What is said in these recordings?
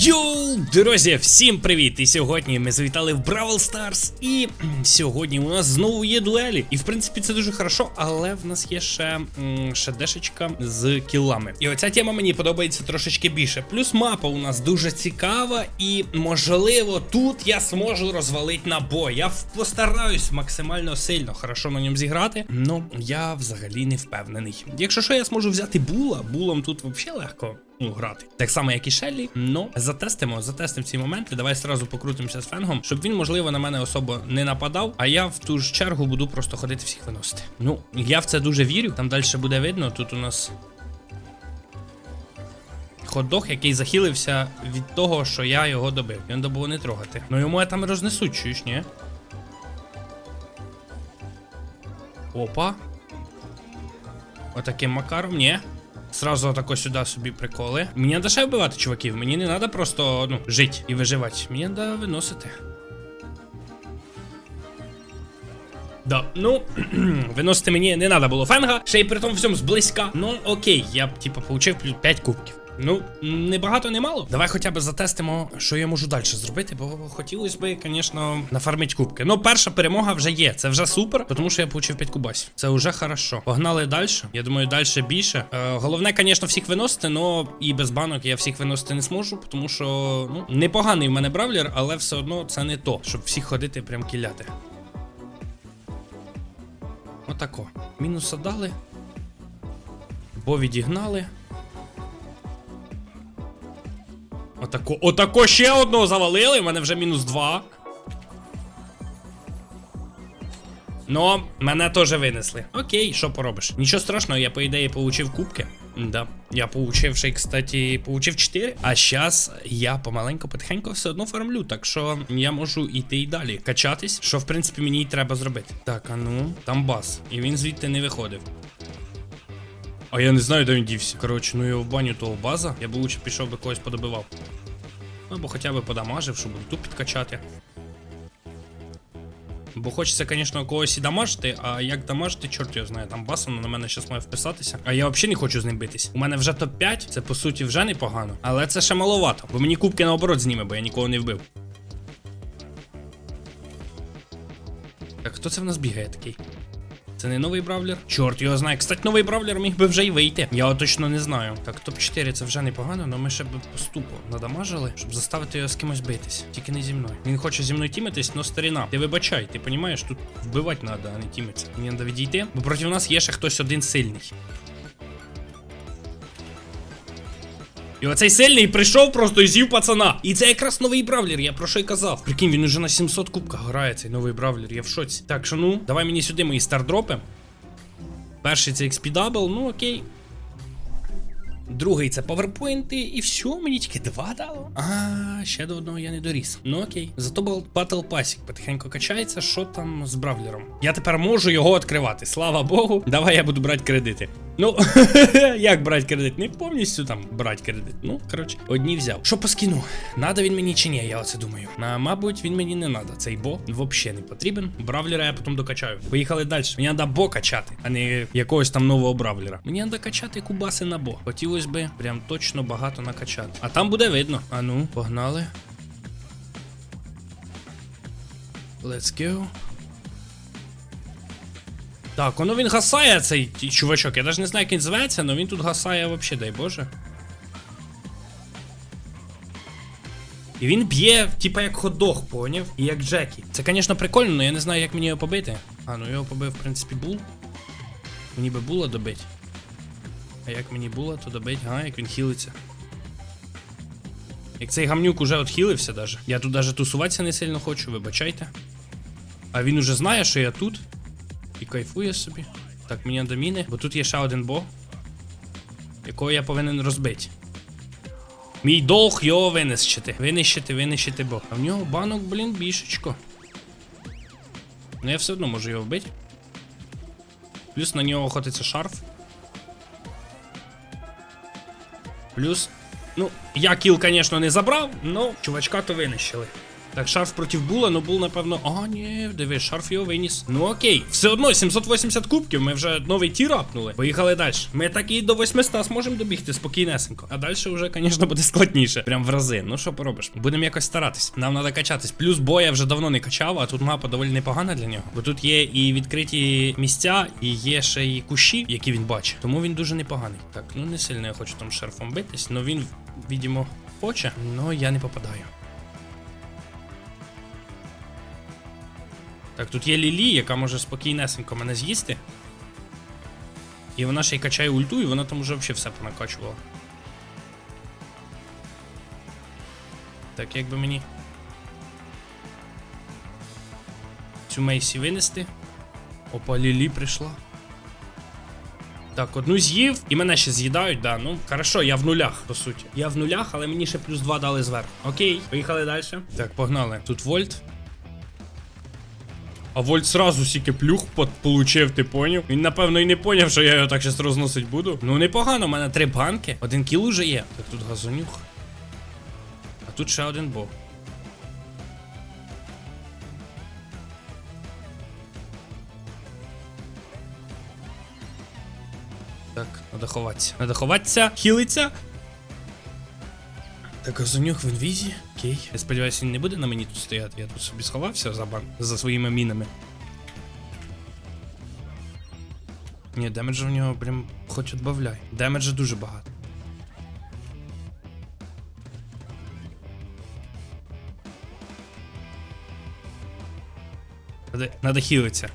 Йоу, друзі, всім привіт! І сьогодні ми завітали в Бравл Старс. І сьогодні у нас знову є дуелі. І в принципі це дуже хорошо, але в нас є ще, ще дешечка з кілами. І оця тема мені подобається трошечки більше. Плюс мапа у нас дуже цікава, і можливо тут я зможу розвалити набой. Я постараюсь максимально сильно хорошо на ньому зіграти. Ну я взагалі не впевнений. Якщо що, я зможу взяти була, булом тут взагалі легко ну, грати. Так само, як і Шеллі. Ну, затестимо, затестимо ці моменти. Давай зразу покрутимося з фенгом, щоб він, можливо, на мене особо не нападав. А я в ту ж чергу буду просто ходити всіх виносити. Ну, я в це дуже вірю. Там далі буде видно. Тут у нас. Ходох, який захилився від того, що я його добив. Він було не трогати. Ну йому я там рознесуть, чуєш, ні? Опа. Отаким макаром, ні. Сразу отако сюди собі приколи. Мені треба ще вбивати чуваків. Мені не треба просто ну, жити і виживати. Мені треба виносити. Да, ну, виносити мені не треба було фенга, ще й при тому всьому зблизька. Ну, окей, я типу получив 5 кубків. Ну, не багато, не мало. Давай хоча б затестимо, що я можу далі зробити, бо хотілося б, звісно, нафармити кубки. Ну, перша перемога вже є. Це вже супер, тому що я получив 5 кубасів. Це вже хорошо. Погнали далі. Я думаю, далі більше. Е, головне, звісно, всіх виносити, але і без банок я всіх виносити не зможу, тому що ну, непоганий в мене бравлер, але все одно це не то, щоб всіх ходити прям кіляти. Отако. Мінуса дали. Бо відігнали. Отако. Отако ще одного завалили. У мене вже мінус два. Ну, мене теж винесли. Окей, що поробиш? Нічого страшного, я по ідеї получив кубки. Да. Я получив ще, кстати, получив 4. А зараз я помаленьку, потихеньку все одно фармлю. Так що я можу йти і далі качатись, що в принципі мені й треба зробити. Так, а ну, там бас. І він звідти не виходив. А я не знаю, де він дівся. Коротше, ну його в баню того база. Я б лучше пішов би когось подобивав. Ну, або хоча б подамажив, щоб ту підкачати. Бо хочеться, звісно, когось і дамажити, а як дамажити, чорт його знає. Там басом на мене щас має вписатися. А я взагалі не хочу з ним битись. У мене вже топ-5, це по суті вже непогано. Але це ще маловато, бо мені кубки наоборот зніме, бо я нікого не вбив. Так, хто це в нас бігає такий? Це не новий бравлер? Чорт його знає. Кстати, новий бравлер міг би вже й вийти. Я точно не знаю. Так, топ-4 це вже непогано, але ми ще б поступу надамажили, щоб заставити його з кимось битись. Тільки не зі мною. Він хоче зі мною тімитись, но старіна. Ти вибачай, ти розумієш, тут вбивати треба, а не тімитися. Мені треба відійти, бо проти нас є ще хтось один сильний. І оцей сильний прийшов просто і з'їв пацана. І це якраз новий бравлер, я про що й казав. Прикинь, він уже на 700 кубках грає цей новий бравлер, я в шоці. Так що ну, давай мені сюди мої стардропи. Перший це XP дабл, ну окей. Другий це паверпойнти, і все, мені тільки два дало. А, ще до одного я не доріс. Ну окей. Зато Battle Пасік потихеньку качається. Що там з бравлером? Я тепер можу його відкривати. Слава Богу. Давай я буду брати кредити. Ну, як брати кредит? Не повністю там брати кредит. Ну, коротше, одні взяв. Що по скіну? Надо він мені чи ні, я оце думаю. А, мабуть, він мені не надо. Цей бо взагалі не потрібен. Бравлера я потім докачаю. Поїхали далі. Мені треба бо качати, а не якогось там нового бравлера. Мені треба качати кубаси на бо. Хотілося би прям точно багато накачати. А там буде видно. А ну, погнали. Let's go. Так, воно він гасає цей чувачок. Я навіть не знаю, як він зветься, але він тут гасає взагалі, дай Боже. І він б'є, типа як ходох, поняв? І як Джекі. Це, звісно, прикольно, але я не знаю, як мені його побити. А, ну його побив, в принципі, бул. Мені би була добить. А як мені було, то добить, ага, як він хілиться. Як цей гамнюк уже отхилився даже. Я тут даже тусуватися не сильно хочу, вибачайте. А він уже знає, що я тут. І кайфує собі. Так, мені до міни, бо тут є ще один бо, якого я повинен розбити. Мій долг його винищити. Винищити, винищити бо. А в нього банок, блін, бішечко. Ну я все одно можу його вбити. Плюс на нього охотиться шарф. Плюс. Ну, я кіл, звісно, не забрав, але чувачка то винищили. Так, шарф проти була, ну бул, напевно. А, ні, дивись, шарф його виніс. Ну окей, все одно 780 кубків. Ми вже новий тір апнули. Поїхали далі. Ми так і до 800 зможемо добігти спокійнесенько. А далі вже, звісно, буде складніше. Прям в рази. Ну що поробиш? Будемо якось старатись. Нам треба качатись. Плюс боя вже давно не качав, а тут мапа доволі непогана для нього. Бо тут є і відкриті місця, і є ще і кущі, які він бачить. Тому він дуже непоганий. Так, ну не сильно я хочу там шерфом битись, але він, відімо, хоче, але я не попадаю. Так, тут є Лілі, яка може спокійнесенько мене з'їсти. І вона ще й качає ульту, і вона там уже взагалі все понакачувала. Так, як би мені. Цю Мейсі винести. Опа, Лілі прийшла. Так, одну з'їв, і мене ще з'їдають, да. Ну, хорошо, я в нулях, по суті. Я в нулях, але мені ще плюс 2 дали зверху. Окей, поїхали далі. Так, погнали. Тут Вольт. А Вольт сразу сіки плюх получив, ти поняв? Він напевно і не поняв, що я його так щас розносить буду. Ну непогано, у мене три банки. Один кіл уже є. Так тут газонюх. А тут ще один бог. Так, надо ховатися. Надо ховатися, хілиться. Так, газонюх в інвізі. Окей. Я сподіваюся, він не буде на мені тут стояти. Я тут собі сховався за бан за своїми мінами. Ні, демеджа в нього прям хоч отбавляй. Демеджа дуже багато. Надо, надо хілитися.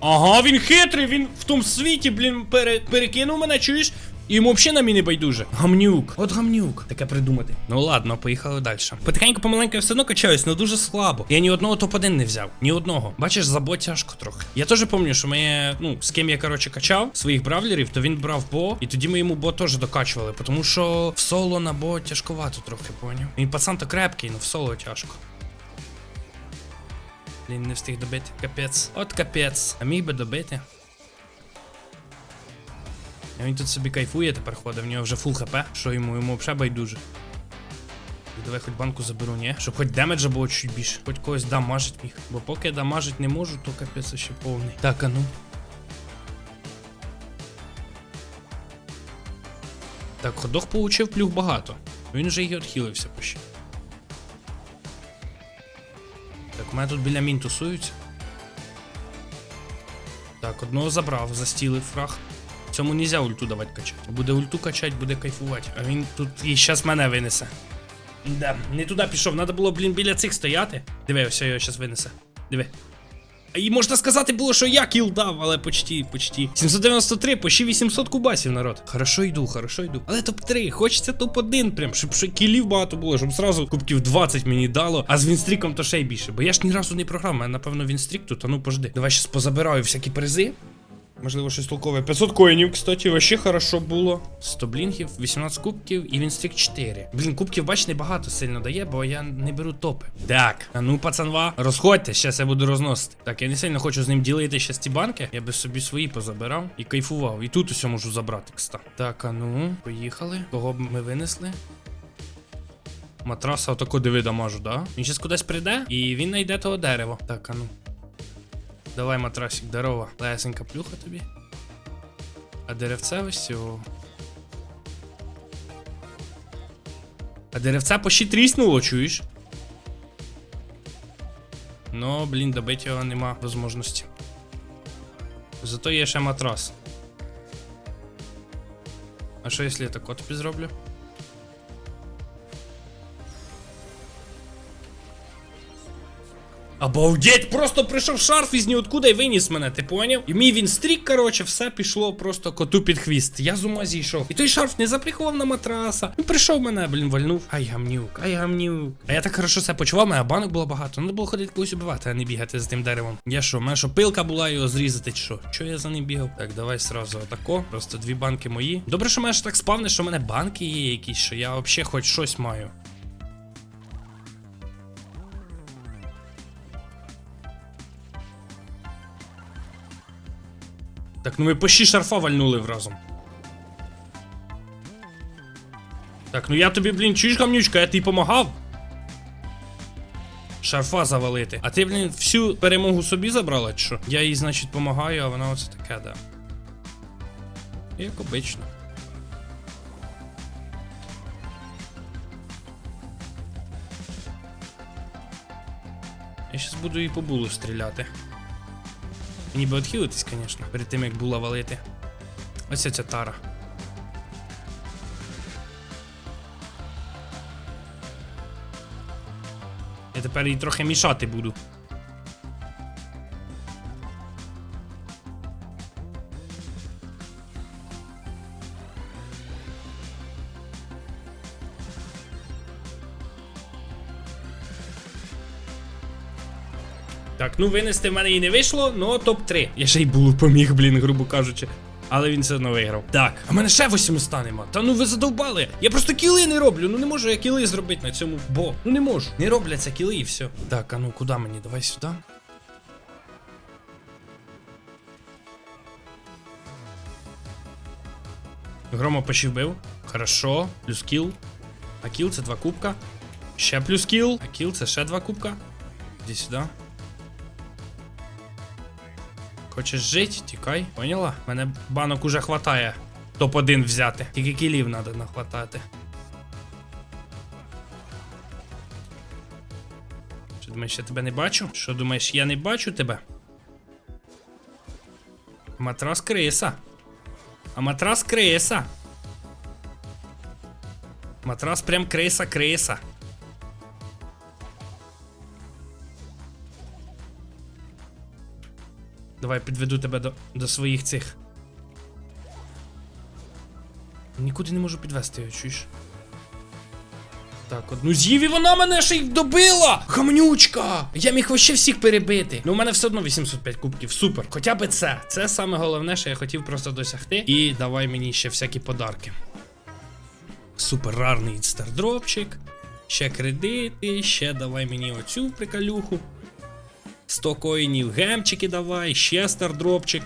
Ага, він хитрий, він в тому світі, блін, пере, перекинув мене, чуєш? Йому взагалі на мені байдуже. Гамнюк. От гамнюк. Таке придумати. Ну ладно, поїхали далі. Потихеньку помаленьку я все одно качаюсь, але дуже слабо. Я ні одного топ-1 не взяв. Ні одного. Бачиш, за бо тяжко трохи. Я теж пам'ятаю, що ми, ну, з ким я, коротше, качав своїх бравлерів, то він брав бо, і тоді ми йому бо теж докачували. Тому що в соло на бо тяжковато трохи, поняв. Він пацан то крепкий, але в соло тяжко. Блін, не встиг добити. Капець. От капець. А міг би добити. А він тут собі кайфує тепер ходить, в нього вже фул хп, що йому йому взагалі байдуже. Давай хоч банку заберу, ні? Щоб хоч демеджа було чуть більше. Хоч когось дамажить міг. Бо поки я дамажить не можу, то капець ще повний. Так, а ну. Так, ходох получив плюх багато. Він вже і відхилився почти. Так, у мене тут біля мін тусуються. Так, одного забрав, застілив фраг. Цьому нельзя ульту давати качати. Буде ульту качати, буде кайфувати. А він тут і щас мене винесе. Да, не туди пішов, треба було, блін, біля цих стояти. Диви, ось його щас винесе. Диви. І можна сказати було, що я кіл дав, але почти, почти. 793, почти 800 кубасів, народ. Хорошо йду, хорошо йду. Але топ-3, хочеться топ-1 прям, щоб ще кілів багато було, щоб зразу кубків 20 мені дало, а з Вінстріком то ще й більше. Бо я ж ні разу не програв, мене, напевно, Вінстрік тут, а ну пожди. Давай щас позабираю всякі призи. Можливо, щось толкове. 500 коїнів, кстати, вообще хорошо було. 100 блінгів, 18 кубків і він стрік 4. Блін, кубків, бач, небагато сильно дає, бо я не беру топи. Так, а ну, пацанва, розходьте, щас я буду розносити. Так, я не сильно хочу з ним ділити щас ці банки. Я би собі свої позабирав і кайфував. І тут усе можу забрати, кста. Так, а ну, поїхали. Кого б ми винесли? Матраса отако диви дамажу, да? Він щас кудись прийде і він знайде того дерева. Так, а ну. Давай, матрасик, здорово. Лесенька плюха тобі. А деревце ось. А деревце почти тріснуло, чуєш? Ну, блін, добити його нема можливості. Зато є ще матрас. А що якщо я тако тобі зроблю? Обалдеть, просто прийшов шарф із ніоткуда і виніс мене, ти поняв? І мій він стрік, короче, все пішло просто коту під хвіст. Я з ума зійшов. І той шарф не заприхував на матраса. Він прийшов мене, блін, вальнув. Ай гамнюк, ай гамнюк. А я так хорошо себе почував, мене банок було багато. Надо було ходити когось убивати, а не бігати за тим деревом. Я що, мене що пилка була його зрізати, чи що? Що я за ним бігав? Так, давай сразу отако. Просто дві банки мої. Добре, що мене так спавне, що в мене банки є якісь, що я взагалі хоч щось маю. Так, ну ми почти шарфа вальнули разом. Так, ну я тобі, блін, чуєш, гамнючка, я тобі помагав. шарфа завалити. А ти, блін, всю перемогу собі забрала, чи що? Я їй, значить, помагаю, а вона оце таке, да. Як обично. Я щас буду і по булу стріляти. Мені би відхилитись, звісно, перед тим як була валити. Ось ця тара. Я тепер їй трохи мішати буду. Так, ну винести в мене і не вийшло, ну топ-3. Я ще й було поміг, блін, грубо кажучи. Але він все одно виграв. Так, а мене ще 800 нема. Та ну ви задовбали. Я просто кіли не роблю. Ну не можу я кіли зробити на цьому бо. Ну не можу. Не робляться кіли і все. Так, а ну куди мені? Давай сюди. Грома почти вбив. Хорошо. Плюс кіл. А кіл це два кубка. Ще плюс кіл. А кіл це ще два кубка. Іди сюди. Хочеш жить? Тікай. Поняла? Мене банок уже хватає. Топ-1 взяти. Тільки кілів треба нахватати. Що думаєш, я тебе не бачу? Що думаєш, я не бачу тебе? Матрас криса. А матрас криса. Матрас прям криса Давай підведу тебе до, до своїх цих. Нікуди не можу підвести його, чуєш? Так, одну з'їв і вона мене ще й добила! Хамнючка! Я міг вообще всіх перебити. Ну, у мене все одно 805 кубків. Супер. Хоча би це. Це саме головне, що я хотів просто досягти. І давай мені ще всякі подарки. Супер рарний стардропчик. Ще кредити, ще давай мені оцю приколюху. 100 коїнів, гемчики давай, ще стардропчик.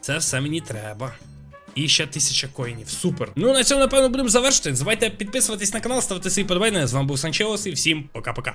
Це все мені треба. І ще 1000 коїнів. Супер. Ну на цьому, напевно, будемо завершити. Звайте підписуватись на канал, ставити свої подобайни. З вами був Санчеос і всім пока-пока.